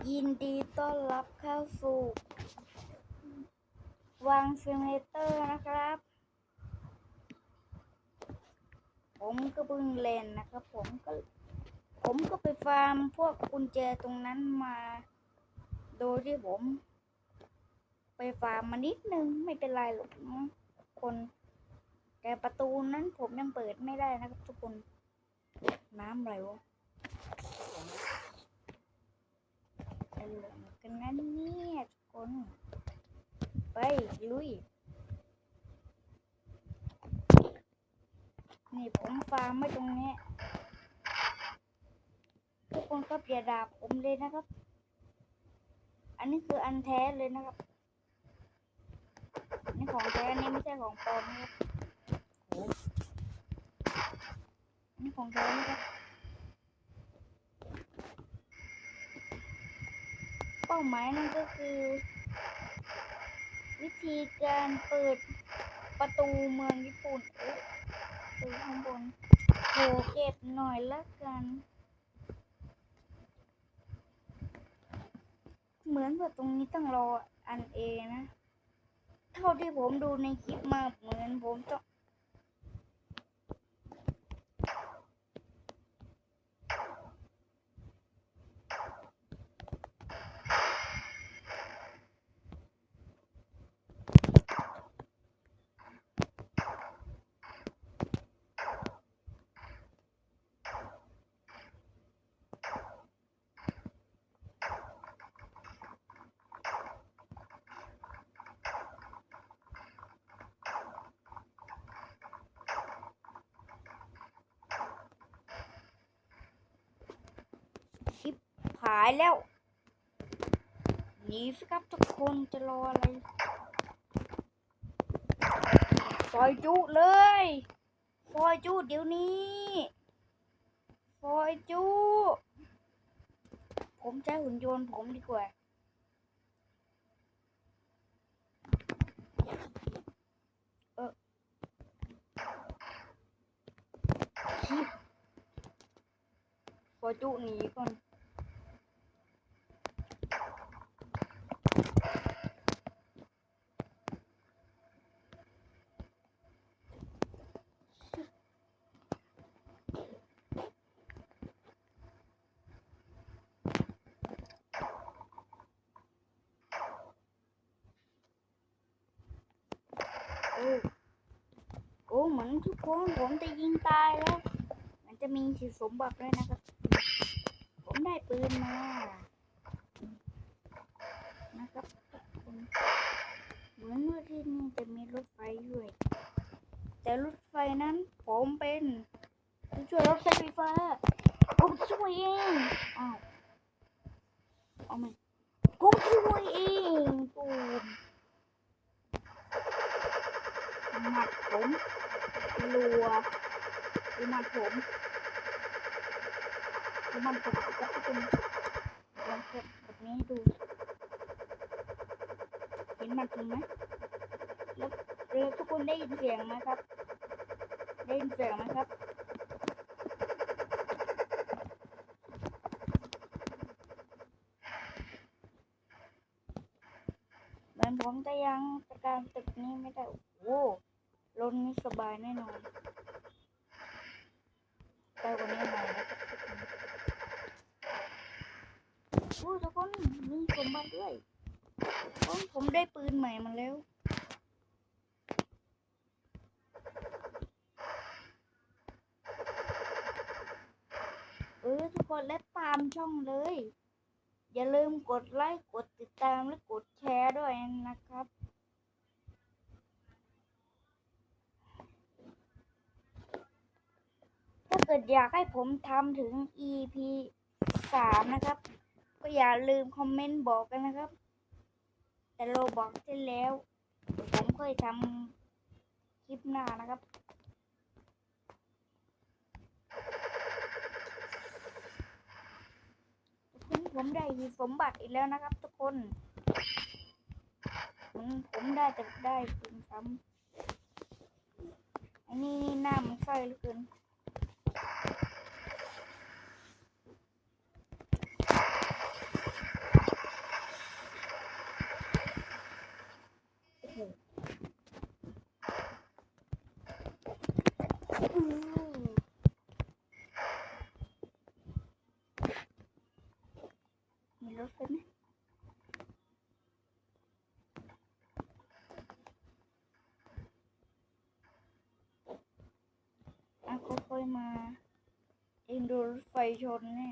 ยินดีต้อนรับเข้าสู่วังซิมูเลเตอร์นะครับ ผมก็เพิ่งเล่นนะครับ ผมก็ ผมก็ไปฟาร์มพวกกุญแจตรงนั้นมา โดยที่ผม ไปฟาร์มมานิดนึง ไม่เป็นไรหรอกนะคน แต่ประตูนั้นผมยังเปิดไม่ได้นะครับทุกคน น้ำอะไรวะ อะไรกันนั้นเนี่ยทุกคน ไปลุย นี่ผมฟาร์มไว้ตรงนี้ ทุกคนก็อย่าด่าผมเลยนะครับ อันนี้คืออันแท้เลยนะครับ อันนี่ของแท้อันนี่ไม่ใช่ของปลอมนะครับอันนี้ของแท้นะครับ ป้าหมายนั่นก็คือ วิธีการเปิดประตูเมืองญี่ปุ่นอ๊ะดูข้างบนโหเก็บหน่อยละกัน เหมือนว่าตรงนี้ต้องรออันเอนะ เท่าที่ผมดูในคลิปมาเหมือนผมต้อง คลิป หายแล้วหนีสิครับทุกคนจะรออะไรซอยจุเลยซอยจุเดี๋ยวนี้ซอยจุผมใช้หุ่นยนต์ผมดีกว่าเออซอยจุหนีก่อน โอ้เหมือนทุกคนผมจะยิงตายแล้ว มันจะมีสิสมบัติด้วยนะครับ ผมได้ปืนมา นะครับทุกคนเหมือนว่าที่นี่จะมีรถไฟด้วย แต่รถไฟนั้นผมเป็นผู้ช่วยรถไฟไฟฟ้าผมช่วยเองอ้าวเอาไหมผมช่วยเองตูม หมัดผมรัวดูหมัดผมดูมัดผมก็จะเป็นลองเก็บแบบนี้ดู เห็นมัดผมไหมแล้วแล้วทุกคนได้ยินเสียงไหมครับ ได้ยินเสียงไหมครับเหมือนผมจะยังจัดการตึกนี้ไม่ได้ โอ้ลนนี้สบายแน่นอนไปกว่านี้หน่อยนะครับทุกคนโอ้ทุกคนมีสมบัติด้วยโอ้ผมได้ปืนใหม่มาแล้ว เออทุกคนและตามช่องเลย อย่าลืมกดไลค์กดติดตามและกดแชร์ด้วยนะครับถ้าเกิดอยากให้ผมทำถึง EP สามนะครับ ก็อย่าลืมคอมเมนต์บอกกันนะครับ แต่โลบอกที่แล้วเดี๋ยวผมเคยทำคลิปหน้านะครับ ทุกคน ผมได้สมบัติอีกแล้วนะครับ ทุกคนผมผมได้แต่ได้ปืนซ้ำอันนี้นี่หน้ามันใส่เหลือเกิน มีรถไฟไหมอะค่อ ยมา เองโดนไฟชนแน่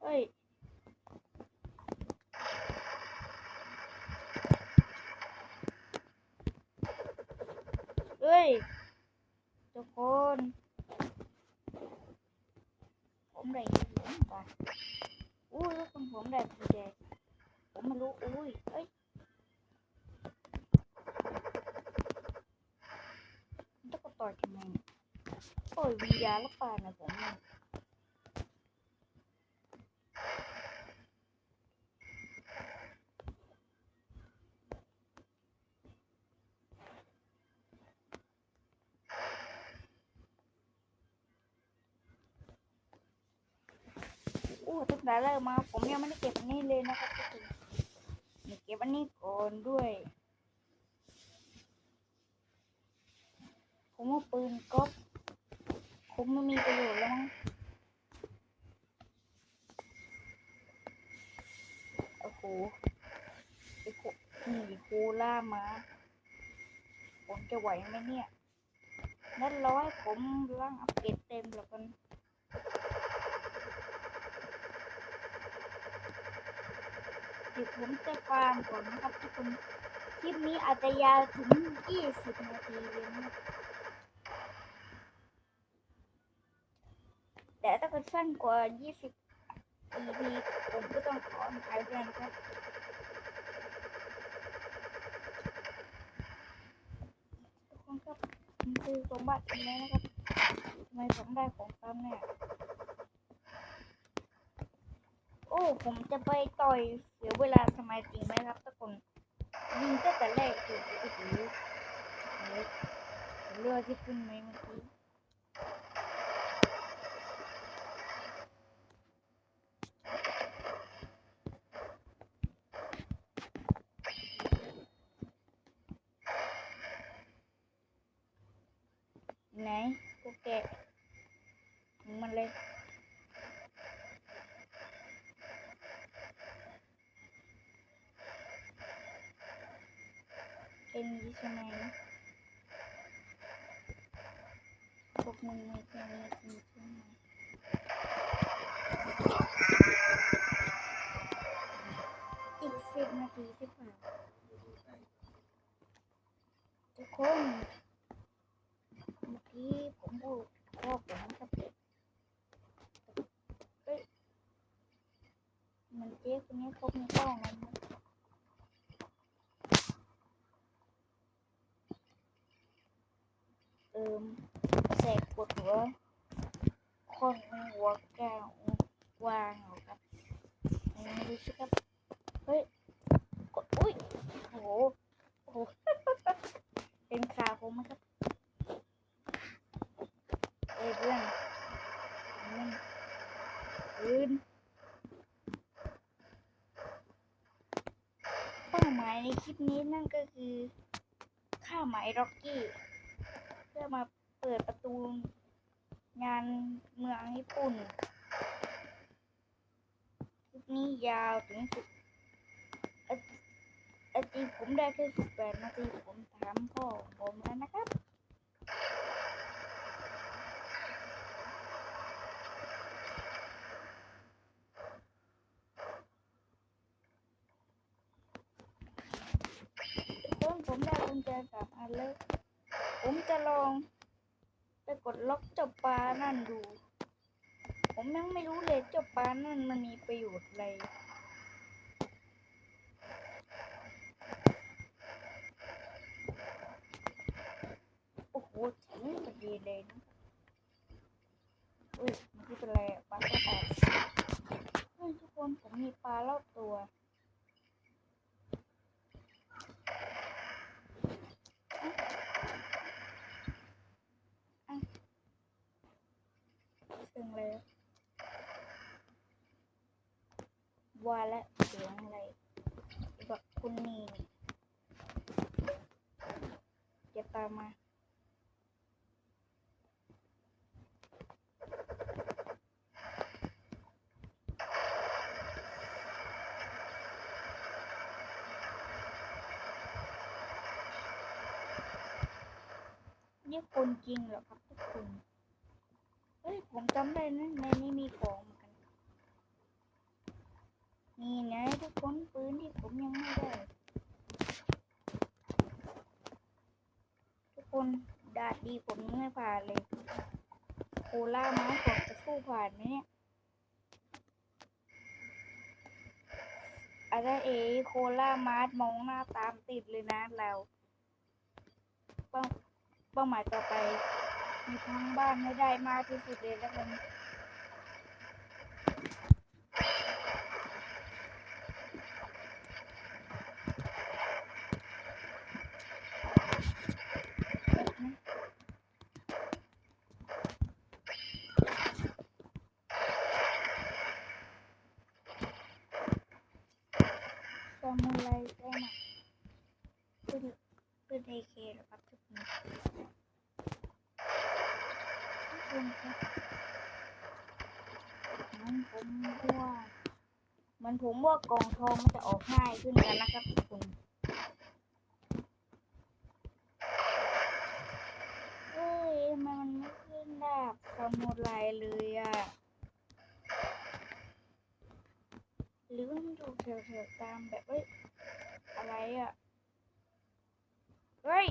เฮ้ยเฮ้ยทุกคนผมได้ยินเสียงป่ะอุ้ยทุกคนผมได้กุญแจผมไม่รู้อุ้ยเอ้ยมันต้องกระต่อยทำไมเนี่ย โอ้ยวิญญาณละป่านะผมเนี่ยอู้ตั้งแต่เริ่มมา ผมยังไม่ได้เก็บอันนี้เลยนะครับทุกคนนี่เก็บอันนี้ก่อนด้วย ผมว่าปืนก๊อป คงไม่มีประโยชน์แล้วมั้งโอ้โหไอ้โคนี่โคล่ามา ผมจะไหวไหมเนี่ยนั่นร้อยผมร่างอัปเกรดเต็มแล้วกันเดี๋ยวผมจะฟาร์มก่อนนะครับทุกคน คลิปนี้อาจจะยาวถึง 20 นาทีเลยนะ แต่ถ้าเกิดสั้นกว่า 20 EP ผมก็ต้องขออภัยด้วยนะครับทุกคนครับนี่คือสมบัตินี้นะครับทำไมผมได้ของซ้ำเนี่ยโอ้ ผมจะไปต่อยเสียเวลาทำไมจริงไหมครับทุกคนยิงตั้งแต่แรกคือโอ้โหเฮ้ยเรือดที่ขึ้นไหมเมื่อกี้ ไหนกูแกะมันเลยเป็นนี้ใช่ไหมพวกมึงไม่เป็นนี้จริงใช่ไหมอีกสิบนาทีใช่เปล่าทุกคนเมื่อ กี้ผมพูดพ่อผมกับเด็กเอ้ยมันเจ๊คนนี้เขามีกล้องมันะเติมแสกกดหัวคนหัวแก้ววางเหรอครับไม่รู้สิครับ เฮ้ย กด อุ้ยโหโห เป็นขาผมไหมครับ อ้เพื่อนมันปืนเป้าหมายในคลิปนี้นั่นก็คือฆ่าหมายร็อกกี้ เพื่อมาเปิดประตูงานเมืองญี่ปุ่นคลิปนี้ยาวถึงสิบอาอาทีผมได้แค่สิบแปดนาทีผมถามพ่อของผมแล้วนะครับ ทุกคนผมได้กุญแจสามอันเลย ผมจะลองไป กดล็อกเจ้าปลานั่นดู ผมยังไม่รู้เลยเจ้าปลานั่นมันมีประโยชน์อะไรโอ้โหถึงพอดีเลยนะอุ้ยมันคือเป็นอะไรปลาก็ตายเฮ้ยทุกคนผมมีปลารอบตัว เสียงอะไรวะว่าและเสียงอะไรแบบคุณนี่จะตามมา นี่คนจริงเหรอครับทุกคนเฮ้ยผมจำได้นะในนี้มีของเหมือนกันนี่ไงทุกคนปืนที่ผมยังไม่ได้ ทุกคนดาดดีผมยังไม่ผ่านเลย โคล่ามาผมจะสู้ผ่านไหมเนี่ยอาจารย์เอโคล่ามาร์มองหน้าตามติดเลยนะเราเป้า เป้าหมายต่อไป มีทั้งบ้านให้ได้มากที่สุดเลยแล้วกันแบบนี้ซามูไรได้ไหมขึ้นขึ้นเอเคหรอครับทุกคนทุกคนครับมันผมว่า มัน ผมว่ากองทองมันจะออกง่ายขึ้นกันนะครับทุกคนเฮ้ยทำไมมันไม่ขึ้นดาบซามูไรเลยอะ หรือมันอยู่แถวๆตามแบบเอ้ย อะไรอะ เฮ้ย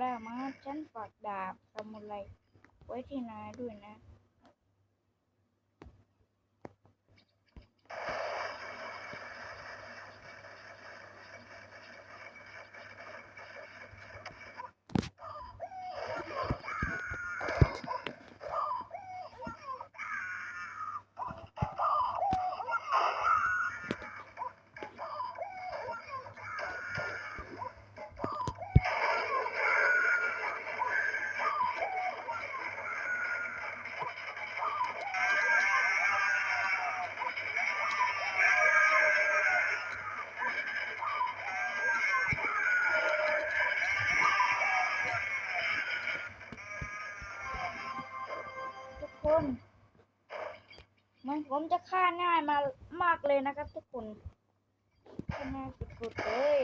ล่ามาฉันฝากดาบซามูไรไว้ที่นายด้วยนะ ฆ่าง่ายมามากเลยนะครับทุกคนง่ายสุดๆเลย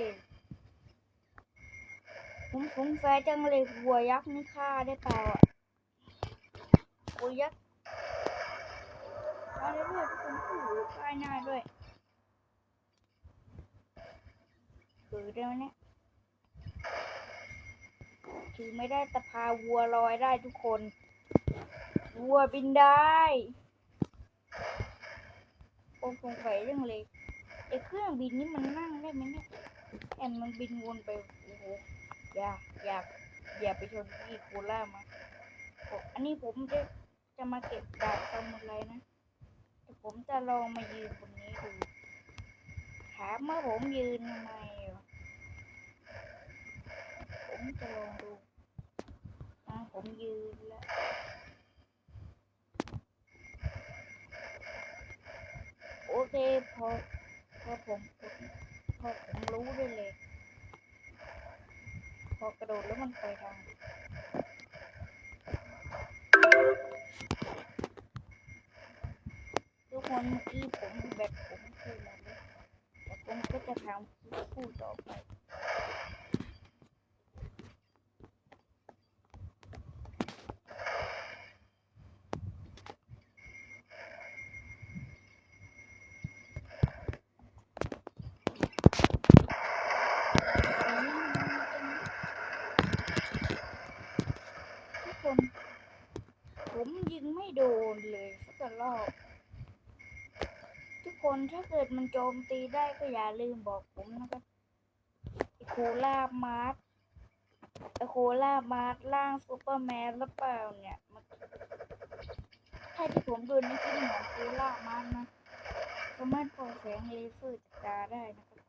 ผมสงสัยจังเลยวัวยักษ์นี่ฆ่าได้เปล่าอะวัวยักษ์ฆ่าได้ด้วยทุกคนโอ้ฆ่าง่ายด้วยถือได้ไหมเนี่ยถือไม่ได้แต่พาวัวลอยได้ทุกคน วัวบินได้ ผมสงสัยเรื่องเลยไอ้เครื่องบินนี่มันนั่งได้ไหมเนี่ยแอนมันบินวนไปโอ้โหอย่าอย่าอย่าไปชนที่โคล่ามาอันนี้ผมจะจะมาเก็บดาบซามูไรนะแต่ผมจะลองมายืนบนนี้ดูถามว่าผมยืนทำไมผมจะลองดูอะผมยืนแล้ว โอ เคพอพอผมพอผมรู้ได้เลย พอกระโดดแล้วมันไปทางทุกคนเมื่อกี้ผมแบบผมคือหมดเลยแต่ผมก็จะทำพูดต่อไป ทุกคน ผมยิงไม่โดนเลยสักรอบ ทุกคนถ้าเกิดมัน โจมตีได้ก็อย่าลืมบอกผมนะครับไอโคลามาร์สไอโคล่ามาร์ร่างซูเปอร์แมนหรือเปล่าเนี่ยมันถ้าที่ผมดูนี่คือเหมือนโคล่ามาร์นะสามารถปล่อยแสงเลเซอร์จากตาได้นะครับ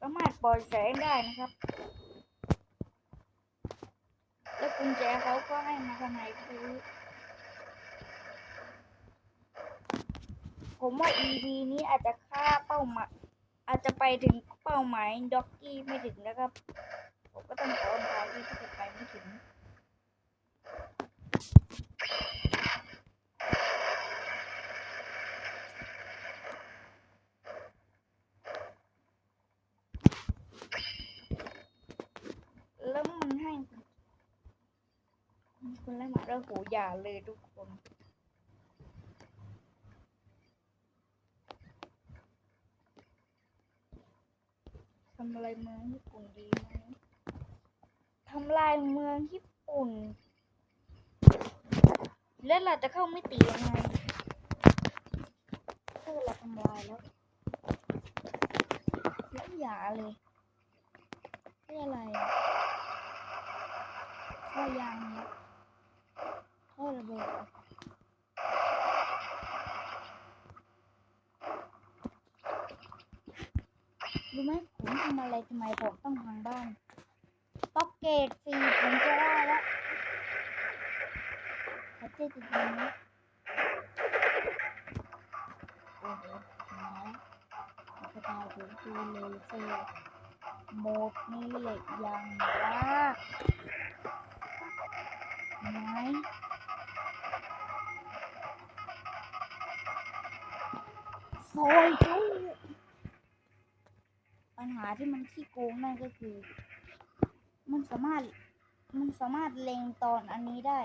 สามารถปล่อยแสงได้นะครับ แล้วกุญแจเขาก็ให้มาทำไมคือ ผมว่า EP นี้อาจจะฆ่าเป้าหมายอาจจะไปถึงเป้าหมายด็อกกี้ไม่ถึงนะครับผมก็ต้องขออภัยที่จะไปไม่ถึงแล้วมันให้คุณไล่หมาแล้วโหอย่าเลยทุกคน อะไรเมืองญี่ปุ่นดีไหมทำลายเมืองญี่ปุ่น แล้วเราจะเข้าไม่ตียังไงถ้าเราทำลายแล้วแล้วอย่าเลยนี่อะไรอะท่อยางเนี่ยท่อระเบิดรู้ไหม ผมทำอะไรทำไมผมต้องพังบ้านต็อกเกตฟรีผมจะได้แล้วประเทศจริงๆนะโอ้โหมาแล้วกระตายถึงคือเลเซอร์โหมดนี้เหล็กยังว่าไหนซอยเขาปัญ หาที่มันขี้โกงนั่นก็คือ มันสามารถมันสามารถเล็งตอนอันนี้ได้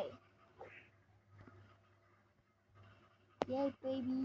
เย้เบบี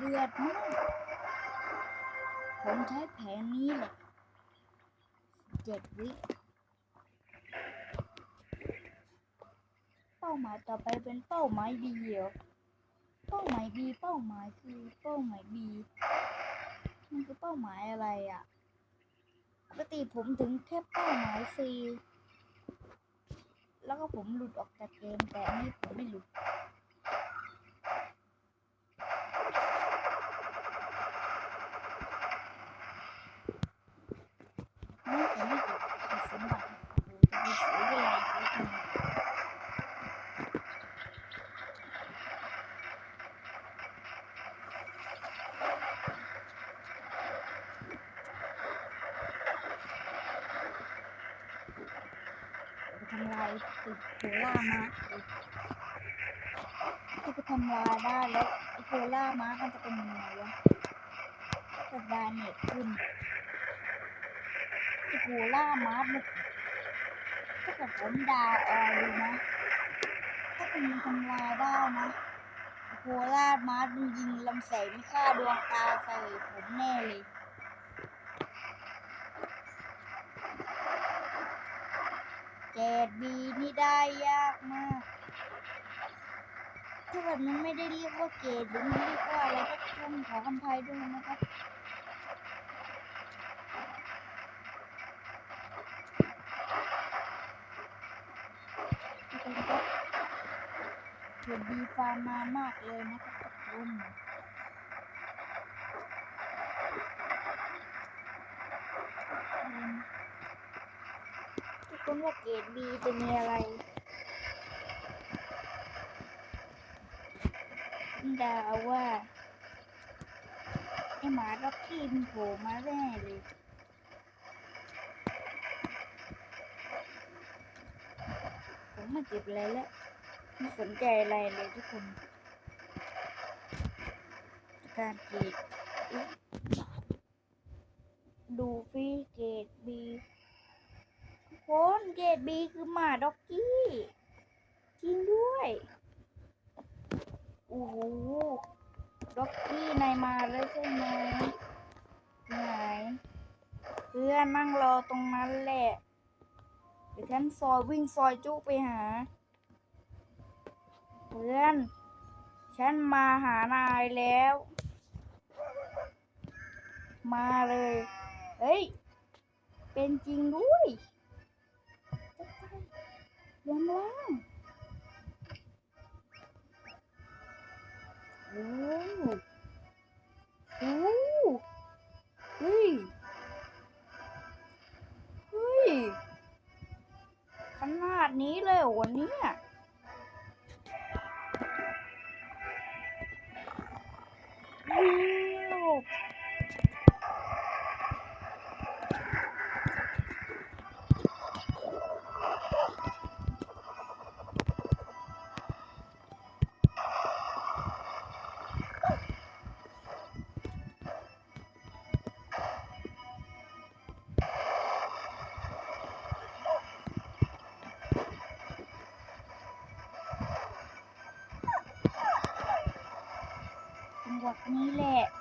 เดือดมากผมใช้แผนนี้แหละเจ็ดวิเป้าหมายต่อไปเป็นเป้าหมายบีเหรอเป้าหมายบีเป้าหมายคือเป้าหมายบีมันคือเป้าหมายอะไรอะ่ะปกติผมถึงแค่เป้าหมายซีแล้วก็ผมหลุดออกจากเกมแต่อันนี้ผมไม่หลุด ไม่ผมไม่เก็บสมบัติผมจะไปเสียเวลาไปทำไม ไปทำลายตึกโคล่ามาถ้าไปทำลายได้แล้วไอ้โคล่ามามันจะเป็นยังไงวะถ้าเกิดาเมจขึ้นไอ้โคล่ามามันถ้าเกิดผมดาวออดูนะ ถ้าเป็นทำลายได้นะโคล่ามามันยิงลำแสงฆ่าดวงตาใส่ผมแน่เลย เกร ดบีนี่ได้ยากมากถ้าเกิดมันไม่ได้เรียกว่าเกดหรือมันเรียกว่าอะไรก็ต้องขอคำภัยด้วยนะครับทุกคนครับเกดบีฟาร์มามากเลยนะครับทุกคนอืม ทุกคนว่าเกร ดีจะมีอะไรดาว่าไอหมาล็อกกี้มันโผล่มาแน่เลยผมไม่เก็บอะไรแล้วไม่สนใจอะไรเลยทุกคน การเกรดอุ๊ยดูฟีเกรดบี คนเกรดบีคือหมาด็อกกี้จริงด้วยโอ้โหด็อกกี้นายมาแล้วใช่ไหมไหนเพื่อนนั่งรอตรงนั้นแหละเดี๋ยวฉันซอยวิ่งซอยจุไปหา เพื่อน ฉันมาหานายแล้ว มาเลย เฮ้ย เป็นจริงด้วย ลงล่างโอ้โหเฮ้ย เฮ้ย ขนาดนี้เลยวันนี้วิ่ง นี้แหละ